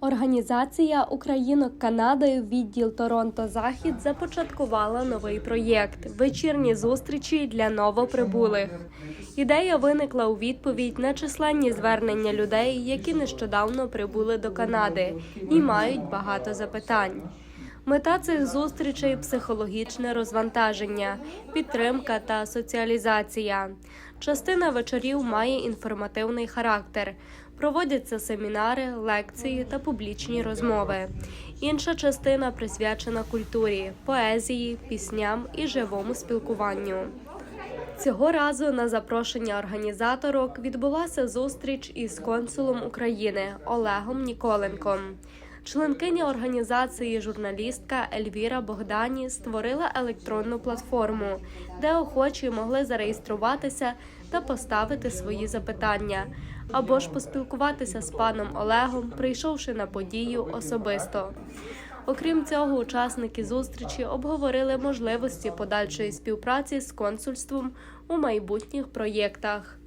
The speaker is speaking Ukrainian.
Організація Українок Канадою відділ Торонто Захід започаткувала новий проєкт вечірні зустрічі для новоприбулих. Ідея виникла у відповідь на численні звернення людей, які нещодавно прибули до Канади і мають багато запитань. Мета цих зустрічей психологічне розвантаження, підтримка та соціалізація. Частина вечорів має інформативний характер. Проводяться семінари, лекції та публічні розмови. Інша частина присвячена культурі, поезії, пісням і живому спілкуванню. Цього разу на запрошення організаторок відбулася зустріч із консулом України Олегом Ніколенком. Членкиня організації журналістка Ельвіра Богдані створила електронну платформу, де охочі могли зареєструватися та поставити свої запитання, або ж поспілкуватися з паном Олегом, прийшовши на подію особисто. Окрім цього, учасники зустрічі обговорили можливості подальшої співпраці з консульством у майбутніх проєктах.